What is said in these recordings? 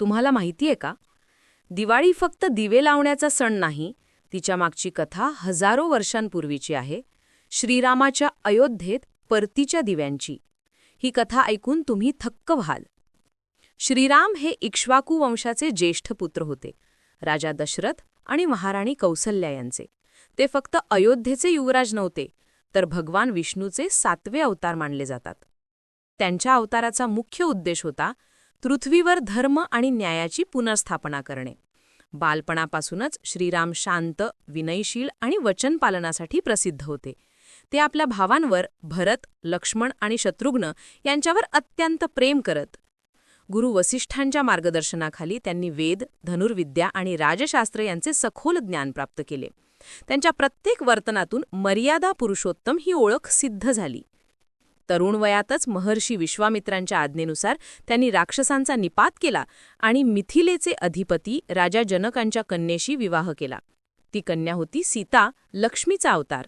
तुम्हाला माहितीये का? दिवाळी फक्त दिवे लावण्याचा सण नाही तिच्या मागची कथा हजारो वर्षांपूर्वीची आहे श्रीरामाच्या अयोध्येत परतीच्या दिव्यांची. ही कथा ऐकून तुम्ही थक्क व्हाल. श्रीराम हे इक्ष्वाकू वंशाचे ज्येष्ठ पुत्र होते राजा दशरथ आणि महाराणी कौसल्या यांचे. ते फक्त अयोध्येचे युवराज नव्हते तर भगवान विष्णूचे सातवे अवतार मानले जातात. त्यांच्या अवताराचा मुख्य उद्देश होता पृथ्वीवर धर्म आणि न्यायाची पुनर्स्थापना करणे. बालपणापासूनच श्रीराम शांत विनयशील आणि वचनपालनासाठी प्रसिद्ध होते. ते आपल्या भावांवर भरत लक्ष्मण आणि शत्रुघ्न यांच्यावर अत्यंत प्रेम करत. गुरु वसिष्ठांच्या मार्गदर्शनाखाली त्यांनी वेद धनुर्विद्या आणि राजशास्त्र यांचे सखोल ज्ञान प्राप्त केले. त्यांच्या प्रत्येक वर्तनातून मर्यादा पुरुषोत्तम ही ओळख सिद्ध झाली. तरुण वयातच महर्षी विश्वामित्रांच्या आज्ञेनुसार त्यांनी राक्षसांचा निपात केला आणि मिथिलेचे अधिपती राजा जनकांच्या कन्येशी विवाह केला. ती कन्या होती सीता लक्ष्मीचा अवतार.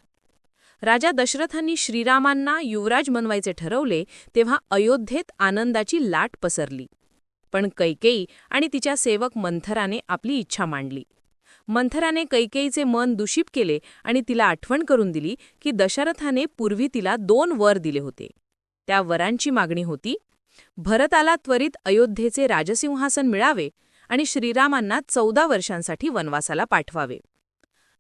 राजा दशरथांनी श्रीरामांना युवराज बनवायचे ठरवले तेव्हा अयोध्येत आनंदाची लाट पसरली. पण कैकेयी आणि तिच्या सेवक मंथराने आपली इच्छा मांडली. मंथराने कैकेयीचे मन दूषित केले आणि तिला आठवण करून दिली की दशरथाने पूर्वी तिला दोन वर दिले होते. त्या वरांची मागणी होती भरताला त्वरित अयोध्येचे राजसिंहासन मिळावे आणि श्रीरामांना चौदा वर्षांसाठी वनवासाला पाठवावे.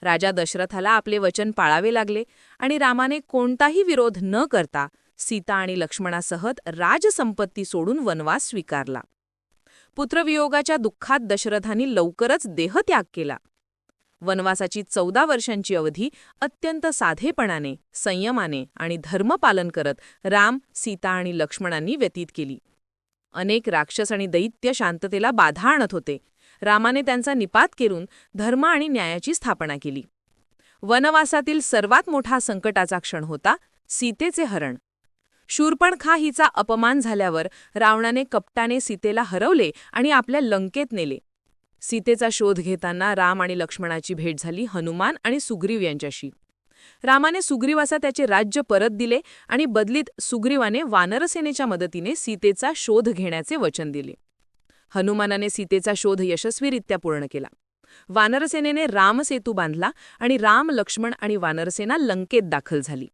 राजा दशरथाला आपले वचन पाळावे लागले आणि रामाने कोणताही विरोध न करता सीता आणि लक्ष्मणासहत राजसंपत्ती सोडून वनवास स्वीकारला. पुत्रवियोगाच्या दुःखात दशरथांनी लवकरच देहत्याग केला. वनवासाची चौदा वर्षांची अवधी अत्यंत साधेपणाने संयमाने आणि धर्मपालन करत राम सीता आणि लक्ष्मणांनी व्यतीत केली. अनेक राक्षस आणि दैत्य शांततेला बाधा आणत होते. रामाने त्यांचा निपात करून धर्म आणि न्यायाची स्थापना केली. वनवासातील सर्वात मोठा संकटाचा क्षण होता सीतेचे हरण. शूरपणखा हिचा अपमान झाल्यावर रावणाने कपटाने सीतेला हरवले आणि आपल्या लंकेत नेले. सीतेचा शोध घेताना राम आणि लक्ष्मणाची भेट झाली हनुमान आणि सुग्रीव यांच्याशी. रामाने सुग्रीवासा त्याचे राज्य परत दिले आणि बदलीत सुग्रीवाने वानरसेनेच्या मदतीने सीतेचा शोध घेण्याचे वचन दिले. हनुमानाने सीतेचा शोध यशस्वीरित्या पूर्ण केला. वानरसेनेने रामसेतू बांधला आणि राम लक्ष्मण आणि वानरसेना लंकेत दाखल झाली.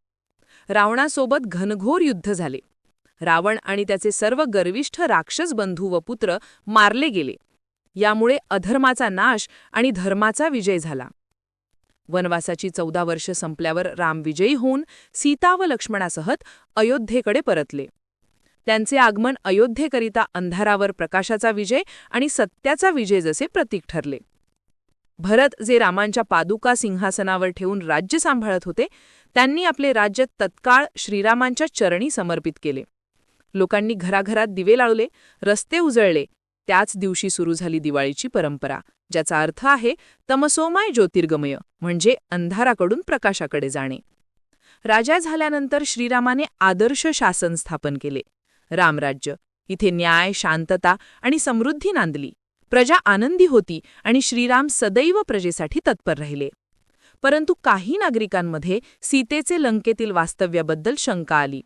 रावणासोबत घनघोर युद्ध झाले. रावण आणि त्याचे सर्व गर्विष्ठ राक्षस बंधू व पुत्र मारले गेले. यामुळे अधर्माचा नाश आणि धर्माचा विजय झाला. वनवासाची चौदा वर्ष संपल्यावर राम विजयी होऊन सीता व लक्ष्मणासहत अयोध्येकडे परतले. त्यांचे आगमन अयोध्येकरिता अंधारावर प्रकाशाचा विजय आणि सत्याचा विजय जसे प्रतीक ठरले. भरत जे रामांच्या पादुका सिंहासनावर ठेवून राज्य सांभाळत होते त्यांनी आपले राज्य तत्काळ श्रीरामांच्या चरणी समर्पित केले. लोकांनी घराघरात दिवे लावले रस्ते उजळले त्याच दिवशी सुरू झाली दिवाळीची परंपरा ज्याचा अर्थ आहे तमसोमाय ज्योतिर्गमय म्हणजे अंधाराकडून प्रकाशाकडे जाणे. राजा झाल्यानंतर श्रीरामाने आदर्श शासन स्थापन केले. रामराज्य इथे न्याय शांतता आणि समृद्धी नांदली. प्रजा आनंदी होती आणि श्रीराम सदैव प्रजेसाठी तत्पर राहिले. परंतु काही नागरिकांमध्ये सीतेचे लंकेतील वास्तव्याबद्दल शंका आली.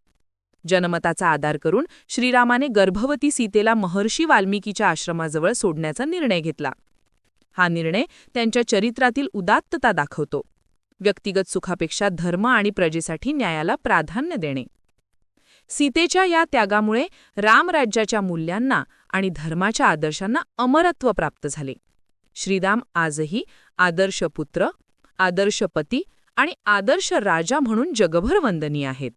जनमताचा आधार करून श्रीरामाने गर्भवती सीतेला महर्षी वाल्मिकीच्या आश्रमाजवळ सोडण्याचा निर्णय घेतला. हा निर्णय त्यांच्या चरित्रातील उदात्तता दाखवतो. व्यक्तिगत सुखापेक्षा धर्म आणि प्रजेसाठी न्यायाला प्राधान्य देणे. सीतेच्या या त्यागामुळे रामराज्याच्या मूल्यांना आणि धर्माच्या आदर्शांना अमरत्व प्राप्त झाले. श्रीराम आजही आदर्श पुत्र आदर्श पती आणि आदर्श राजा म्हणून जगभर वंदनीय आहेत.